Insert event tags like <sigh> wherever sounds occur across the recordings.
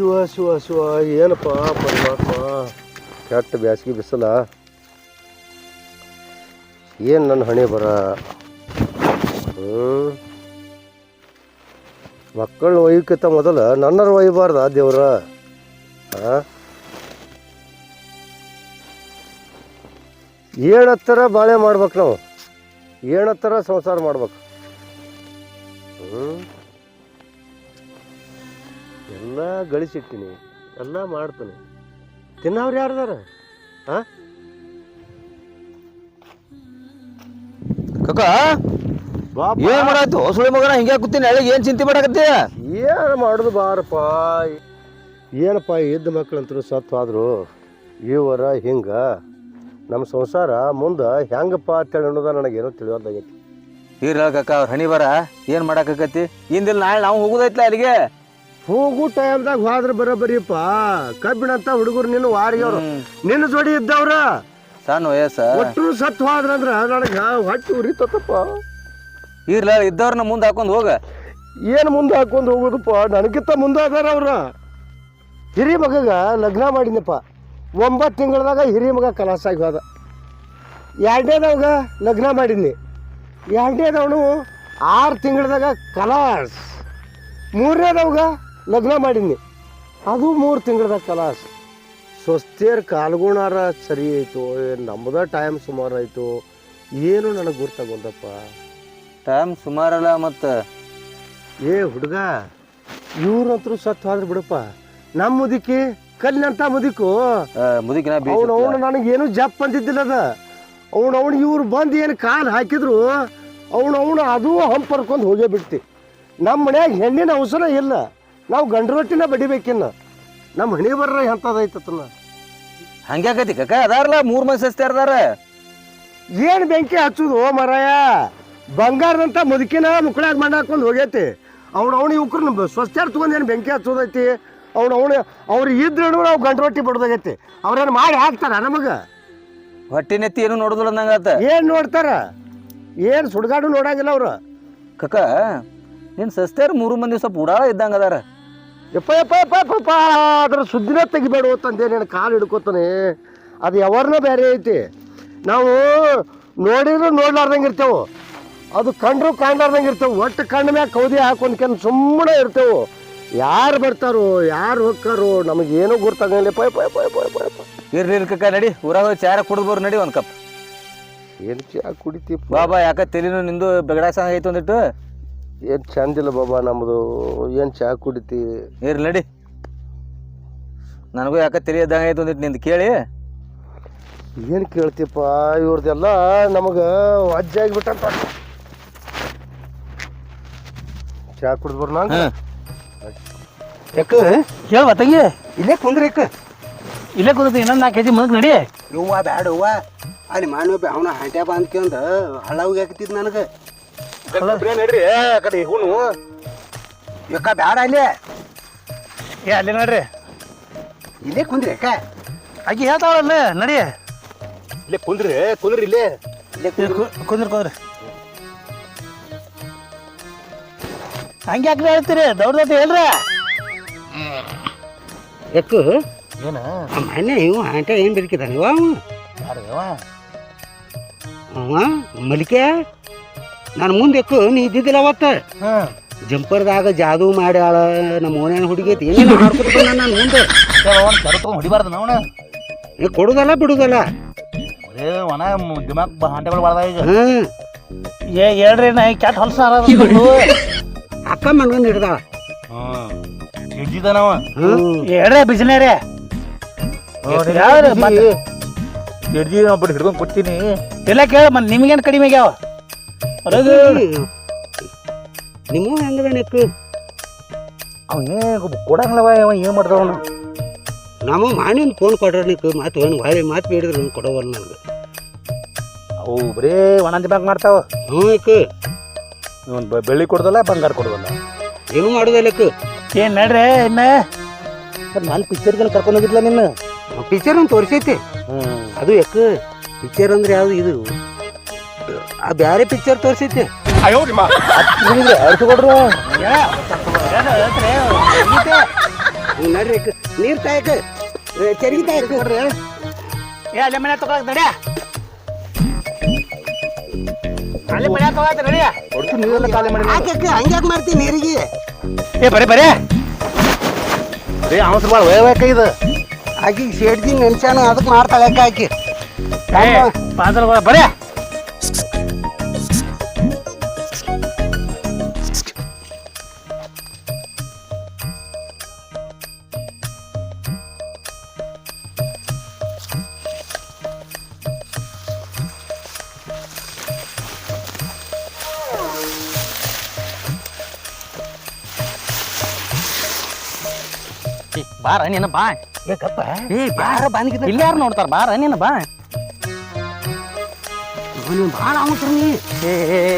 ಶಿವ ಶಿವ ಶಿವ, ಏನಪ್ಪ ಪರಮಾತ್ಮ? ಕೆಟ್ಟ ಬ್ಯಾಸ್ಗಿ ಬಿಸಲ. ಏನು ನನ್ನ ಹಣೆ ಬರ? ಹ್ಞೂ ಮಕ್ಕಳನ್ನ ಒಯ್ಯಕ್ಕಿಂತ ಮೊದಲು ನನ್ನರ ಒಯ್ಯಬಾರ್ದ ದೇವ್ರ? ಹಾಂ ಏಳತ್ತರ ಬಾಳೆ ಮಾಡ್ಬೇಕು ನಾವು? ಏನತ್ತರ ಸಂಸಾರ ಮಾಡ್ಬೇಕು? ಹ್ಞೂ ಎಲ್ಲ ಗಳಿಸಿಟ್ಟಿನಿ ಎಲ್ಲ ಮಾಡ್ತೀನಿ. ತಿನ್ನವ್ರು ಯಾರ್ದಾರ ಹಾಂ ಕಕ್ಕ ಏನ್ ಮಾಡಾಯ್ತು ಸುಳಿ ಮಗನ ಹಿಂಗೆ ಕೂತೀನಿ ಹಳ್ಳಿಗೆ ಏನ್ ಚಿಂತೆ ಮಾಡಕತ್ತಿ? ಏನು ಮಾಡೋದು ಬಾರಪ್ಪ? ಏನಪ್ಪ ಇದ್ದ ಮಕ್ಕಳಂತರೂ ಸತ್ತು ಆದರು ಇವರ ಹಿಂಗೆ? ನಮ್ಮ ಸಂಸಾರ ಮುಂದೆ ಹೆಂಗಪ್ಪ ಅಂತೇಳಿ ಅನ್ನೋದ ನನಗೇನೋ ತಿಳಿಯೋದಾಗೈತಿ. ಇರ್ಲ ಕಕ್ಕ ಅವ್ರ ಹಣಿ ಬರ ಏನ್ ಮಾಡಾಕತ್ತಿ? ಹಿಂದಿಲ್ಲ ನಾಳೆ ನಾವು ಹೋಗುದೈತ್ಲ ಅಲ್ಲಿಗೆ? ಹೋಗು ಟೈಮ್ದಾಗ ಹೋದ್ರೆ ಕಬ್ಬಿಣ ಅಂತ ಹುಡುಗರು ನಿನ್ನ ವಾರಿಯವ್ರು. ನಿನ್ನ ಜೋಡಿ ಇದ್ದವ್ರ. ಸಣ್ಣ ವಯಸ್ಸ. ಒಟ್ಟರು ಸತ್ತು ಹೋದ್ರಂದ್ರ ನನಗೆ ಹೊಟ್ಟೆ ಉರಿತಪ್ಪ ಇರ್ಲ ಇದ್ದವ್ರನ್ನ ಮುಂದೆ ಹಾಕೊಂಡು ಹೋಗ. ಏನು ಮುಂದೆ ಹಾಕೊಂಡು ಹೋಗುದಪ್ಪ? ನನಗಿಂತ ಮುಂದೆ ಅದಾರ ಅವ್ರ. ಹಿರಿಯ ಮಗಗ ಲಗ್ನ ಮಾಡಿದ್ನಪ್ಪ. ಒಂಬತ್ತು ತಿಂಗಳದಾಗ ಹಿರಿಯ ಮಗ ಕಲಾಸಾಗಿ ಹೋದ. ಎರಡನೇದವಾಗ ಲಗ್ನ ಮಾಡಿದ್ನಿ. ಎರಡನೇದವನು ಆರು ತಿಂಗಳದಾಗ ಕಲಾಸ್. ಮೂರನೇದವಾಗ ಲಗ್ನ ಮಾಡೀನಿ ಅದು ಮೂರು ತಿಂಗಳದ ಕಲಾಸ್. ಸ್ವಸ್ಥೇರ್ ಕಾಲ್ಗುಣಾರ ಸರಿ ಆಯಿತು ನಮ್ಮದ ಟೈಮ್ ಸುಮಾರು ಆಯಿತು. ಏನು ನನಗೆ ಗುರ್ತಾಗೊಂದಪ್ಪ? ಟೈಮ್ ಸುಮಾರಲ್ಲ ಮತ್ತು. ಏ ಹುಡುಗ ಇವ್ರಂತರು ಸತ್ತು ಆದ್ರೆ ಬಿಡಪ್ಪ. ನಮ್ಮ ಮುದುಕಿ ಕಲ್ಲಿನಂತ ಮುದುಕು. ಮುದುಕಿನ ಅವ್ನು ಅವನು ಅವನು ನನಗೇನು ಜಪ್ ಅಂತಿದ್ದಿಲ್ಲ ಅದ. ಅವನು ಅವನು ಇವ್ರು ಬಂದು ಏನು ಕಾಲು ಹಾಕಿದ್ರು ಅವನು ಅವನು ಅದು ಹಂಪರ್ಕೊಂಡು ಹೋಗೇ ಬಿಡ್ತಿ. ನಮ್ಮ ಮನ್ಯಾಗ ಹೆಣ್ಣಿನ ಅವಸರ ಇಲ್ಲ. ನಾವು ಗಂಡು ರೊಟ್ಟಿನ ಬಡಿಬೇಕಿನ್ನ. ನಮ್ಮ ಹಣಿ ಬರ್ರ ಎಂಥದೈತತನ ಹಂಗ್ಯಾಕತಿ ಕಕ್ಕ ಅದಾರಲ್ಲ ಮೂರ್ ಮಂದಿ ಸಸ್ತಿ ಅದಾರ ಏನು ಬೆಂಕಿ ಹಚ್ಚುದು ಮರಾಯ? ಬಂಗಾರದಂತ ಮುದುಕಿನ ಮುಕ್ಕಳಾಗ ಮಣ್ಣ ಹಾಕೊಂಡು ಹೋಗೈತಿ. ಅವ್ನು ಅವನು ಇವ್ರನ್ನ ಸ್ವಸ್ಥ್ಯಾರ ತಗೊಂಡ್ ಏನು ಬೆಂಕಿ ಹಚ್ಚೋದೈತಿ? ಅವ್ನು ಅವನು ಅವ್ರು ಇದ್ರೂ ನಾವು ಗಂಡು ರೊಟ್ಟಿ ಬಡ್ದಾಗೈತಿ. ಅವ್ರೇನು ಮಾಡಿ ಹಾಕ್ತಾರ ನಮಗೆ? ಹೊಟ್ಟಿನೆತ್ತಿ ಏನು ನೋಡುದಿಲ್ಲ ನಂಗಾತ ಏನು ನೋಡ್ತಾರ? ಏನು ಸುಡ್ಗಾಡು ನೋಡಂಗಿಲ್ಲ ಅವ್ರು. ಕಕ್ಕ ನಿನ್ ಸಸ್ತ್ಯಾರ ಮೂರು ಮಂದಿ ಸ್ವಲ್ಪ ಉಡಾಳ ಇದ್ದಂಗೆ ಅದಾರ. ಯಪ್ಪ ಯಪ್ಪ ಯಪ್ಪ ಅದ್ರ ಸುದ್ದಿನ ತೆಗಿಬೇಡ ತಂದೆ ನಾನು ಕಾಲು ಹಿಡ್ಕೋತಾನೆ. ಅದು ಯಾವಾರನ ಬೇರೆ ಐತಿ. ನಾವು ನೋಡಿದ್ರು ನೋಡ್ಲಾರ್ದಂಗೆ ಇರ್ತೇವೆ. ಅದು ಕಂಡ್ರು ಕಾಣ್ಲಾರ್ದಂಗೆ ಇರ್ತೇವೆ. ಒಟ್ಟು ಕಣ್ಣ ಮ್ಯಾಗ ಕೌದಿ ಹಾಕೊಂಡ್ಕೊಂಡು ಸುಮ್ಮನೆ ಇರ್ತೇವೆ. ಯಾರು ಬರ್ತಾರೋ ಯಾರು ಹೋಗ್ತಾರೋ ನಮಗೇನು ಗುರ್ತಾಗಲಿ ಪಯ ಪೈ ಪೈ ಪೈ ಪೈ ಪೈ ಇರ್ಲಿ ಇರ್ಲಿ ಕಕ್ಕ ನಡಿ. ಊರಾಗ ಹೋಗಿ ಚಾರ ಕುಡಿದ್ ಬರ್ ನಡಿ ಒಂದು ಕಪ್. ಏನು ಚಾ ಕುಡಿತೀವಿ ಬಾಬಾ ಯಾಕ ತೆಲಿನು ನಿಂದು ಬೆಗಡಾಕ್ ಆಯ್ತು ಅಂದಿಟ್ಟು ಒಂದಿಟ್ಟು ಏನು ಚಂದಿಲ್ಲ ಬಾಬಾ ನಮ್ಮದು ಏನು ಚಾ ಕುಡಿತಿ? ಇರ್ಲಿ ನಡಿ ನನಗೂ ಯಾಕ ತಲೆ ಆಯ್ತು ಐತಿ ಒಂದಿಟ್ಟು ನಿಂದು ಕೇಳಿ. ಏನು ಕೇಳ್ತಿಪ್ಪ ಇವ್ರದ್ದೆಲ್ಲ ನಮಗೆ ವಜ್ಜಾಗಿಬಿಟ್ಟಂತ ಚಾ ಕುಡ್ದು ಬರ್ನ ಯಾಕ ಹೇಳ ತಂಗಿ. ಇಲ್ಲೇ ಕುಂದ್ರಿ ಯಾಕ ಇಲ್ಲೇ ಕುಂದ್ರಿ ಇನ್ನೊಂದು ನಾಲ್ಕು ಕೆ ಜಿ ಮುಂದಕ್ಕೆ ನಡಿ. ಯವ್ವ ಬ್ಯಾಡ ಅವ್ವ ಅಲ್ಲಿ ಮಾನವ ಅವನ ಹಂಟ್ಯಾ ಬಾ ಅಂದ್ಕೊಂಡ ಹಳ್ಳ ಹೋಗಿ ಹಾಕತಿದ್ ನನಗೆ. ನಡ್ರಿ? ಆ ಕಡೆ ಹೂನು. ಯಾಕ ಬ್ಯಾಡ ಅಲ್ಲೇ. ಏ ಅಲ್ಲಿ ನೋಡ್ರಿ. ಇಲ್ಲೇ ಕುಂದ್ರಿ ಅಕ್ಕ. ಅಕ್ಕಿ ಹೇಳ್ತಾವಲ್ಲ ನಡಿ. ಇಲ್ಲೇ ಕುಂದ್ರಿ ಕುಂದ್ರಿ ಇಲ್ಲೇ. ಇಲ್ಲೇ ಕುಂದ್ರಿ ಕುಂದ್ರಿ. ಹಂಗೆ ಯಾಕೆ ಹೇಳ್ತೀರಿ? ದೌಡ್ದತಿ ಹೇಳ್ರಿ? ಎಕ್ಕು ಏನ? ಮನೆ ಇವ ಆಂಟ ಏನ್ ಬೇಕಿದ್ದಾನೆ ಇವ ಯಾರು ಮಲಿಕೆ ನಾನು ಮುಂದೆ ಯಾಕ ನೀ ಇದ್ದಿದ್ದಿಲ್ಲ ಅವತ್ತ? ಹಾಂ. ಜಂಪರ್ದಾಗ ಜಾದು ಮಾಡ್ಯಾಳ ನಮ್ಮ ಓನ್ಯಾನ ಹುಡುಗಿ ಐತಿ ಏನೇನು ಮಾಡ್ಕೊತ ನಾನು ಮುಂದೆ. ಹೊಡಿಬಾರ್ದು ನಾವು ಏ, ಕೊಡುದಲ್ಲ ಬಿಡುದಲ್ಲ. ಅದೇ ಒಣ ದಿಮಾಕ್ ಹಾಂಟೆಗಳು ಬಾಳ್ದ ಈಗ. ಏ ಹೇಳ್ರಿ ನಾ ಕೆಟ್ಟ ಹೊಲಸ ಅಕ್ಕ ಮನ್ಗಂಡ್ ಹಿಡ್ದಾಳ. ಹಿಡ್ದಿದ್ದ ನಾವು ಹೇಳ್ರಿ ಬಿಸಿನೇರಿ. ಹಿಡ್ದಿ. ಒಬ್ಬರು ಹಿಡ್ಕೊಂಡ್ ಕೊಡ್ತೀನಿ ಇಲ್ಲ ಕೇಳ ಮತ್ತೆ ನಿಮ್ಗೇನು ಕಡಿಮೆ ಆಗ್ಯಾವ? ನಿಮ್ಮ ಹೆಂಗದ ನೆಕ್ ಅವ ಏನು ಕೊಡಂಗಿಲ್ಲವ ಅವ ಏನು ಮಾಡ್ದವನು ನಮ್ಮ ಮಾಣಿನ ಫೋನ್ ಕೊಡ್ರ ನಿಕ್ ಮಾತು ಏನು ಹೊಳೆ ಮಾತು ಬೇಡಿದ್ರು ಕೊಡವಲ್ಲ ನನಗೆ ಅವು ಬರೇ ಒಣ ಬ್ಯಾಂಕ್ ಮಾಡ್ತಾವ. ಹ್ಞೂ ಇಕ್ಕ. ಇವನ್ ಬೆಳ್ಳಿ ಕೊಡೋದಲ್ಲ ಬಂಗಾರ ಕೊಡೋದಲ್ಲ. ಏನು ಮಾಡೋದಿಲ್ಲ ಇಕ್ ಏನ್ ನಡ್ರಿ ಇನ್ನ ನಾನು ಪಿಕ್ಚರ್ಗೆಲ್ಲ ಕರ್ಕೊಂಡು ಹೋಗಿದ್ಲ ನಿನ್ನ? ಪಿಕ್ಚರ್ ಒಂದು ತೋರಿಸೈತಿ. ಅದು ಯಾಕೆ? ಪಿಕ್ಚರ್ ಅಂದ್ರೆ ಯಾವುದು ಇದು? ಆ ಬ್ಯಾರೆ ಪಿಕ್ಚರ್ ತೋರಿಸೈತಿ ಅಯ್ಯೋ ಕೊಡ್ರು? ಹ್ಞೂ ನಡ್ರಿ ಅಕ್ಕ. ನೀರ್ ತಾಯಕ ಚರ್ಗಿ ತಾಯಕ ಏ ಅಲ್ಲೇ ಮನೆ ತಗೊಳಕ್ ನಡಿಯ ಅಲ್ಲಿ ಮನೆ ತಗೊಳಕ್ ನಡಿಯ ನೀರೆಲ್ಲ ಖಾಲಿ ಮಾಡಿ ಯಾಕೆ ಹಂಗ್ಯಾಕ್ ಮಾಡ್ತೀನಿ ನೀರಿಗೆ? ಏ ಬರೇ ಬರೇ. ರೀ ಅವಸರ ಭಾಳ ಒಯ್ಯಬೇಕ ಇದು. ಆಕಿಗೆ ಸೇಡ್ದಿ ನೆನ್ಸಾನ ಅದಕ್ಕೆ ಮಾಡ್ತಾಳೆ ಅಕ್ಕ ಆಕಿ. ಪಾದಲ್ ಬರೀ. ಬಾರ ನೀನು ಬಾ. ಏಕಪ್ಪ ಏ ಬಾರ ಬಂದಿದ್ದ ಇಲ್ಲಾರು ಯಾರು ನೋಡ್ತಾರ? ಬಾರ ನೀನು ಬಾ. ನೀವು ಭಾಳ ಅವಸರ ನೀ. ಏ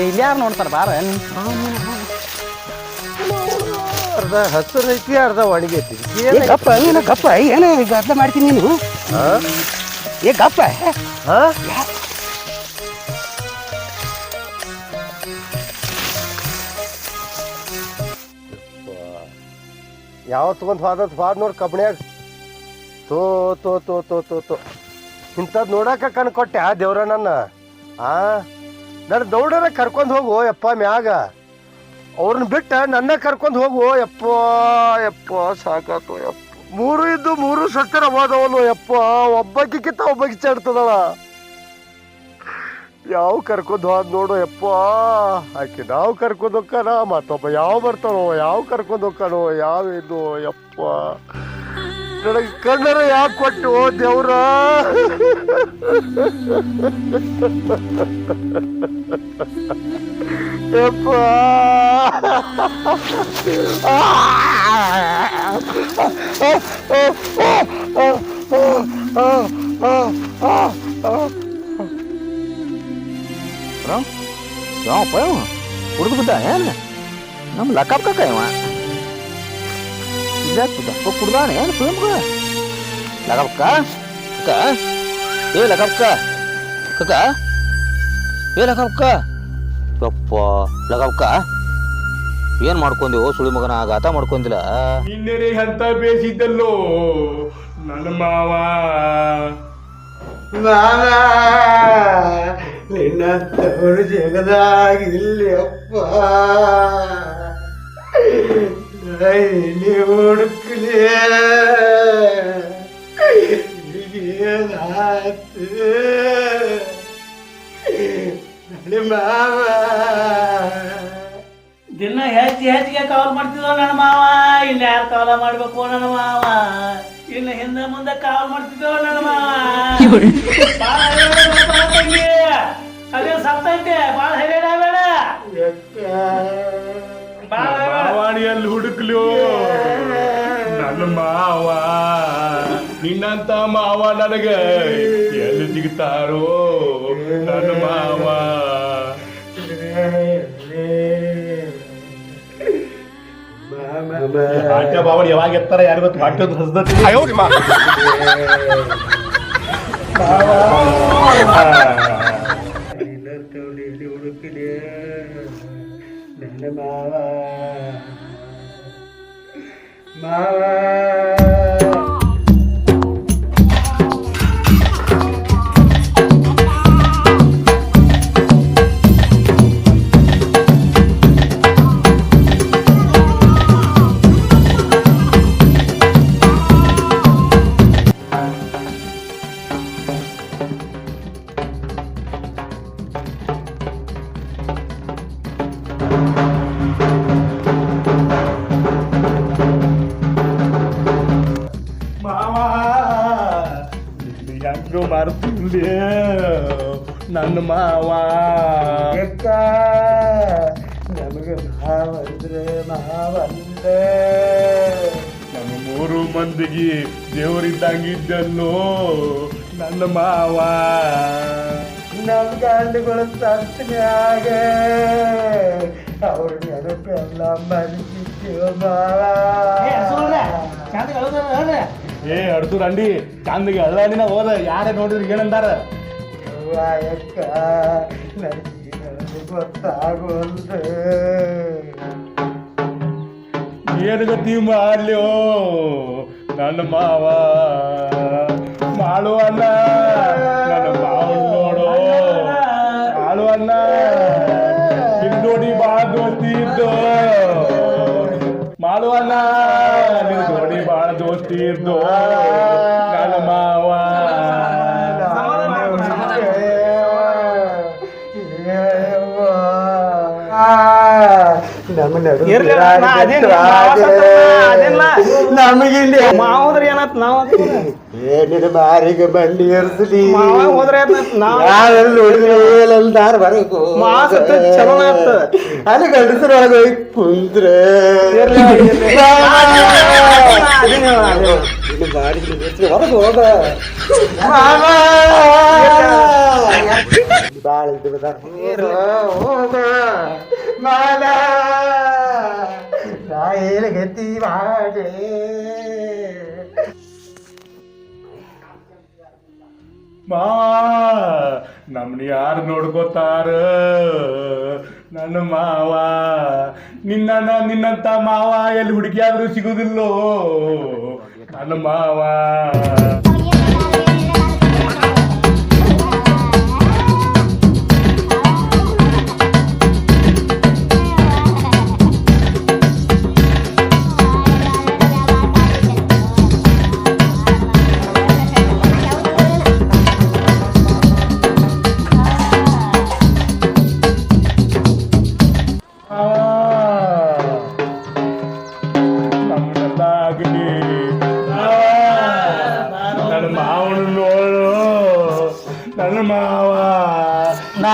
ಇಲ್ಲಿ ಯಾರು ನೋಡ್ತಾರ? ಬಾರ ನೀನ್ ಅರ್ಧ ಹಸಿರು ಐತಿ ಅರ್ಧ ಒಣಗೈತಿ ಏ ಗಪ್ಪ ನೀನು ಗಪ್ಪ ಏನು ಅರ್ಧ ಮಾಡ್ತೀನಿ ನೀನು? ಏ ಗಪ್ಪ. ಹಾ? ಯಾವ ಒಂದು ಹೋದ ಬಾದ್ ನೋಡಿ ಕಬ್ಬಿಣ್ಯಾಗ ತೋ ತೋ ತೋ ತೋ ತೋ ತೋ. ಇಂಥದ್ದು ನೋಡಾಕ ಕಣ್ ಕೊಟ್ಟೆ, ಆ ದೇವ್ರ ನನ್ನ. ಆ? ನನ್ನ ದೌಡರ ಕರ್ಕೊಂಡು ಹೋಗು, ಯಪ್ಪ ಮ್ಯಾಗ. ಅವ್ರನ್ನ ಬಿಟ್ಟ ನನ್ನ ಕರ್ಕೊಂಡು ಹೋಗು, ಯಪ್ಪ ಯಪ್ಪ, ಸಾಕಾತು, ಯಪ್ಪ. ಮೂರು ಇದ್ದು ಮೂರು ಸತ್ತರ ಹೋದವನು, ಯಪ್ಪ. ಒಬ್ಬಕ್ಕಿಂತ ಒಬ್ಬಕ್ಕೆ ಚಡ್ತದಳ. ಯಾವ ಕರ್ಕೊಂಡು ಹೋದ್ ನೋಡು ಯಪ್ಪ ಆಕೆ ನಾವು ಕರ್ಕೊಂಡು ಹೋಗ್ಕನ ಮತ್ತೊಬ್ಬ ಯಾವ ಬರ್ತಾನೋ ಯಾವ ಕರ್ಕೊಂಡು ಹೋಗ್ಕನೋ ಯಾವ ಇದು ಯಪ್ಪ ನನಗೆ ಕಣ್ಣರ ಯಾಕೆ ಕೊಟ್ಟು ದೇವ್ರ ಯಪ್ಪ ಯಾವಪ್ಪ ಯಾವ ಕುಡ್ದು ಬಿದ್ದ ಏನ್ ನಮ್ಮ ಲಕ್ಕಪ್ ಕಕ್ಕ ಇವ ದಪ್ಪ ಕುಡ್ದಾನ ಏನು ಪ್ರೇಮ್ಗ ಲಗಪ್ಕ ಅಕ್ಕ ಏ ಲಗಪ್ಪ ಕಕ್ಕ ಏ ಲಗಪ್ಕ ಯಪ್ಪ ಲಗಪ್ಪ ಏನ್ ಮಾಡ್ಕೊಂಡೆವು ಸುಳಿ ಮಗನ ಆಘಾತ ಮಾಡ್ಕೊಂದಿಲ್ಲ ನಿನ್ನೆರೆ ಅಂತ ಬೇಸಿದ್ದಲ್ಲೋ ನನ್ನ ಮಾವ ನಿನ್ನ ತವರು ಜಗದಾಗಿಲ್ಲಿ ಅಪ್ಪ. ಇಲ್ಲಿ ಹುಡುಕ್ಲಿ. ಏನಾತು ನನ್ನ ಮಾವ. ದಿನ ಹೆಚ್ಚು ಹೆಚ್ಚಿಗೆ ಕಾಲ್ ಮಾಡ್ತಿದ್ವ ನನ್ನ ಮಾವ. ಇಲ್ಲ ಯಾರು ಕವಲ ಮಾಡ್ಬೇಕು ನನ್ನ ಮಾವ? ಇನ್ನು ಹಿಂದೆ ಮುಂದೆ ಕಾಲ್ ಮಾಡ್ತಿದ್ವ ನನ್ನ ಮಾವ? ಮಾವಾಣಿಯಲ್ಲಿ ಹುಡುಕ್ಲು ನನ್ನ ಮಾವ ನಿನ್ನಂತ ಮಾವ ನನಗ ಎಲ್ಲಿ ಸಿಗ್ತಾರೋ ನನ್ನ ಮಾವ ಆಟ ಬಾವಡಿ ಯಾವಾಗ ಎತ್ತಾರ ಯಾರು ಗೊತ್ತು ಹೊಟ್ಟೆ ಹಸ್ದತಿ ನನ್ನ ಮಾವ ಮಾವ ಮರ್ತಿಲ್ದೆ ನನ್ನ ಮಾವ. ಅಕ್ಕ ನಮಗೆ ಮಾವಂದ್ರೆ ಮಾವಂದ ನಮ್ಮ ಮೂರು ಮಂದಿಗೆ ದೇವರಿದ್ದಂಗಿದ್ದಲ್ಲೋ ನನ್ನ ಮಾವ. ನಮ್ಮ ಗಾಂಡಿಗಳು ತರ್ತೀನಿ ಹಾಗೆ. ಅವ್ರ ನೆನಪೆಲ್ಲ ಮರಿಸಿದ್ದೇವ ಏ, ಏ ಅಡ್ತು ರಂಡಿ. ಚಂದಿಗೆ ಅಳ್ಳಾಡಿನ ಹೋದ. ಯಾರೇ ನೋಡಿದ್ರೆ ಏನಂದಾರ? ಅಕ್ಕ ನನಗೆ ಗೊತ್ತಾಗೋಲ್ದು. ಏನು ಗತಿ ಮಾಡ್ಲೋ ನನ್ನ ಮಾವ. ಮಾಡು ಅನ್ನ ನನ್ನ ಮಾವ ನೋಡು. ಮಾಡು ಅಣ್ಣ. ನಿನ್ ನೋಡಿ ಬಾಳ ದೋಸ್ತಿ ಇದ್ದು ಮಾಡು ಅನ್ನ ನಿನ್ ನೋಡಿ ಬಾಳ ದೋಸ್ತಿ ಇದ್ದು ನಮಗಿಲ್ಲಿ ಮಾವದ್ರ ಏನತ್ ನಾವ್ ಏನಿದೆ ಬಾರಿಗೆ ಬಂಡಿ ಏರ್ಸಲಿ ಮಾವ ಹೋದ್ರೆ ಏನಾತ್ ನಾವ್ ನಾವೆಲ್ಲ ನೋಡಿದ್ರೆ ದಾರ ಬರಬೇಕು ಮಾವ ಸತ್ತ ಚಲೋನ ಆತ. ಅಲ್ಲಿ ಗಂಡಸರೊಳಗೆ ಹೋಗಿ ಕುಂತ್ರೆ ಹೊರಗೆ ಹೋಗ ಬಾಳ ಹೋಗ ಮಾಲ ನಾ ಏನು ಗತಿ ಮಾಡಿ ನಮ್ನ ಯಾರು ನೋಡ್ಕೋತಾರ. ನನ್ನ ಮಾವ ನಿನ್ನ ನಿನ್ನಂತ ಮಾವ ಎಲ್ಲಿ ಹುಡುಗಿಯಾದ್ರೂ ಸಿಗುದಿಲ್ಲೋ. ನನ್ನ ಮಾವ.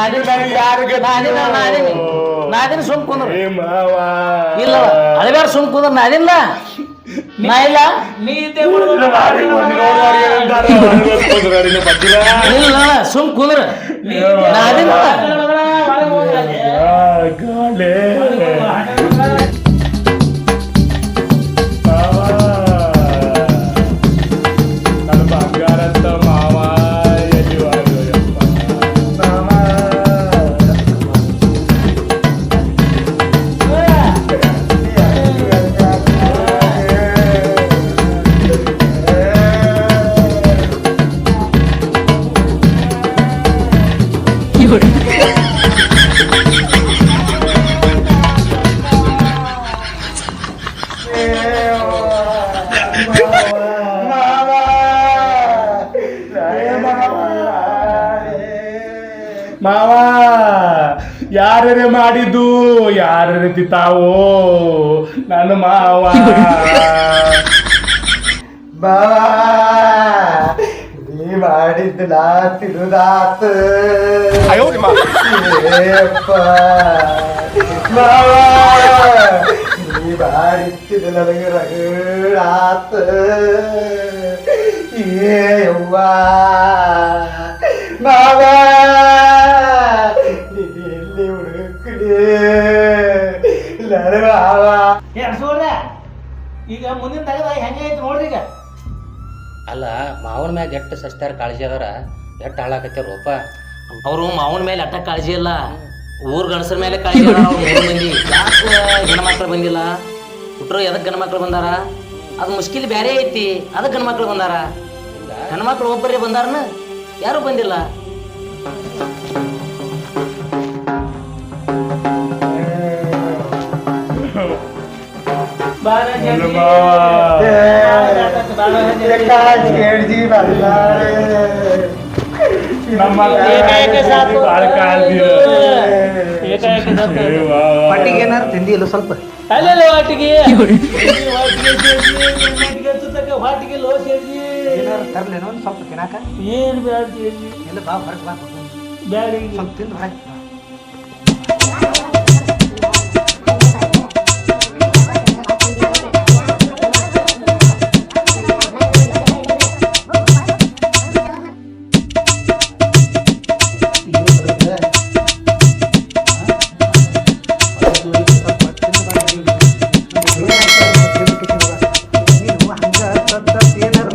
ನಾದಿನ ನನಗೆ ಯಾರು ಗತಿ ನಾದಿನ ನಾದಿನ. ನಾದಿನ ಸುಮ್ ಕುಂದ್ರ. ಏ ಮಾವ. ಇಲ್ಲ ಅಳಬ್ಯಾರ ಸುಮ್ ಕುಂದ್ರ. ನಾದಿಲ್ಲ ನಾ ಇಲ್ಲ. ಇಲ್ಲ ಸುಮ್ ಕುಂದ್ರ. ನಾದಿಲ್ಲ ಮಾವ ಯಾರೇ ಮಾಡಿದ್ದು ಯಾರ ರೀತಿ ತಾವೋ ನನ್ನ ಮಾವ. <laughs> ನೀ ಮಾಡಿದ್ದು ನಾ ತಿರುದಾತ ಏಪ್ಪ ಬಾವಾ ನೀ ಮಾಡಿದ್ದು ನನಗೆ ರಗಡಾತ ಏ ಯವ್ವ ಬಾವಾ ನೀನು ಎಲ್ಲಿ ಹುಡುಕಡಿ ನನಗ ಏ ಅನ್ಸೋಳ್ರೆ ಈಗ ಮುಂದಿನ ತಗದ ಹೆಂಗೆ ಐತಿ ನೋಡ್ರಿ ಈಗ ಅಲ್ಲ ಮಾವನ ಮ್ಯಾಗ ಎಷ್ಟು ಸಸ್ತಾರ ಕಾಳಜಿ ಅದಾರ ಎಷ್ಟು ಹಾಳಾಕತ್ತೆ ರೂಪ? ಅವರು ಮಾವನ ಮೇಲೆ ಅಟ್ಟ ಕಾಳಜಿ ಇಲ್ಲ. ಊರ್ ಗಣಸರ ಮೇಲೆ ಕಾಳಜಿ ಅದಾರ ಅವ್ರು ಮೂರು ಮಂದಿ ಯಾಕೆ ಗಣಮಕ್ಳು ಬಂದಿಲ್ಲ? ಹುಟ್ರು ಎದಕ್ ಗಣಮಕ್ಳು ಬಂದಾರ? ಅದು ಮುಷ್ಕಿಲ್ ಬೇರೆ ಐತಿ ಅದಕ್ಕೆ ಗಣಮಕ್ಳು ಬಂದಾರ? ಹೆಣ್ಮಕ್ಳು ಒಬ್ಬರೇ ಬಂದಾರನ? ಯಾರು ಬಂದಿಲ್ಲ. ಮಾವ. ಪಟ್ಟಿಗೆ ಏನಾರು ತಿಂದಿ ಇಲ್ಲ ಸ್ವಲ್ಪ ಅಲ್ಲಲ್ಲ ವಾಟಿಗೆ ವಾಟಿಗೆ ಸೇರ್ಸಿ, ವಾಟಿಗೆ ಹಚ್ಚುತ್ತಕ ವಾಟಿಗೆ ಲೋ ಸೇರ್ಸಿ ತರ್ಲೇನೋ ಒಂದು ಸ್ವಲ್ಪ ತಿನ್ನಾಕ ಏನ್ ಬ್ಯಾಡ ಸೇರ್ಸಿ ಇಲ್ಲ ಬಾ ಹೊರಗೆ ಬಾ ಬ್ಯಾಡ ಈಗ. ಸ್ವಲ್ಪ ತಿಂದು ಹೊರಗೆ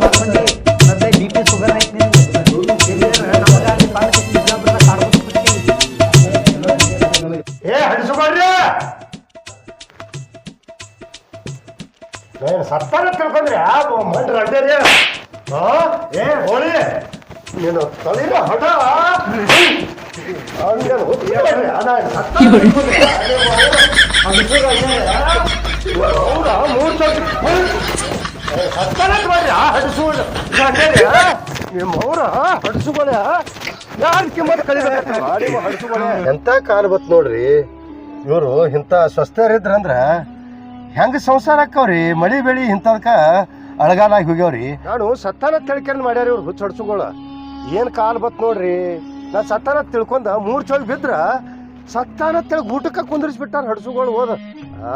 ಮಾಡ್ಕೊಂಡಿ ಮತ್ತೆ ಬಿ ಪಿ ಶುಗರ್ ಐತಿ ಏ ಹಡಿಸ್ಕೊಡ್ರಿ ಸತ್ತಾರ ತಿಳ್ಕೊಂಡ್ರೆ ಆ ಮಂಡ್ರ ಹಾ? ಏ ಹೋಳಿ. ನೀನು ತಳಿನ ಹಠ. <laughs> ಮೂರು ಯಾರು ಎಂತ ಕಾಲ ಬತ್ ನೋಡ್ರಿ? ಇವರು ಇಂಥ ಸ್ವಸ್ಥರಿದ್ರಂದ್ರ ಹೆಂಗ ಸಂಸಾರ ಹಾಕವ್ರಿ ಮಳಿ ಬೆಳಿ ಇಂಥದ್ಕ ಅಳಗಾಲಾಗಿ ಹೋಗ್ಯಾವ್ರಿ. ನಾನು ಸತ್ತಾನ ತಿಳ್ಕೊಂಡ್ ಮಾಡ್ಯಾರ ಇವ್ರು ಹುಚ್ಚ ಹಡ್ಸುಗಳ. ಏನ್ ಕಾಲ್ ಬತ್ ನೋಡ್ರಿ? ನಾ ಸತ್ತಾನ ತಿಳ್ಕೊಂಡ ಮೂರ್ ಚೋಗ್ ಬಿದ್ರ ಸತ್ತಾನ ತಿಳ್ಕ ಊಟಕ್ಕ ಕುಂದ್ರಿಸ್ಬಿಟ್ಟಾರ ಹಡ್ಸುಗಳು ಹೋದ. ಆ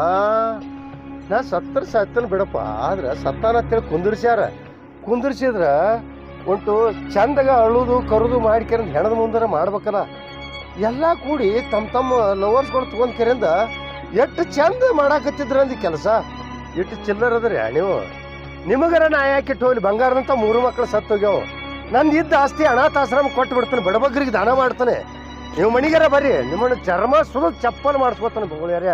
ನಾ ಸತ್ತರ ಸತ್ತಲ್ ಬಿಡಪ್ಪ, ಆದ್ರೆ ಸತ್ತಾನ ಅಂತೇಳಿ ಕುಂದಿರ್ಸ್ಯಾರ. ಕುಂದಿರ್ಸಿದ್ರ ಒಂಟು ಚಂದಗ ಅಳುದು ಕರುದು ಮಾಡ್ಕೊಂಡ್ ಹೆಣದ ಮುಂದರ ಮಾಡ್ಬೇಕಲ್ಲ ಎಲ್ಲ ಕೂಡಿ ತಮ್ಮ ತಮ್ಮ ಲವರ್ಸ್ಗಳು ತಗೊಂಡ್ ಕೆರೆಯಿಂದ ಎಷ್ಟು ಚಂದ ಮಾಡಾಕತ್ತಿದ್ರ ಅಂದಿ ಕೆಲಸ? ಎಷ್ಟು ಚಿಲ್ಲರ್ ಅದ್ರಿ ನೀವು. ನಿಮಗರ ನಾ ಯಾಕಿಟ್ಟು ಹೋಗ್ಲಿ, ಬಂಗಾರದಂತ ಮೂರು ಮಕ್ಕಳು ಸತ್ತು ಹೋಗ್ಯಾವ. ನಂದು ಇದ್ದ ಆಸ್ತಿ ಅನಾಥಾಶ್ರಮ ಕೊಟ್ಟು ಬಿಡ್ತಾನೆ, ಬಡಬಗ್ರಿಗೆ ದಾನ ಮಾಡ್ತಾನೆ. ನೀವು ಮಣಿಗರ ಬರ್ರಿ, ನಿಮ್ಮನ್ನ ಚರ್ಮ ಸುರಿದು ಚಪ್ಪಲ್ ಮಾಡಿಸ್ಕೊತಾನೆ ಬೊಗಳಿಯಾರ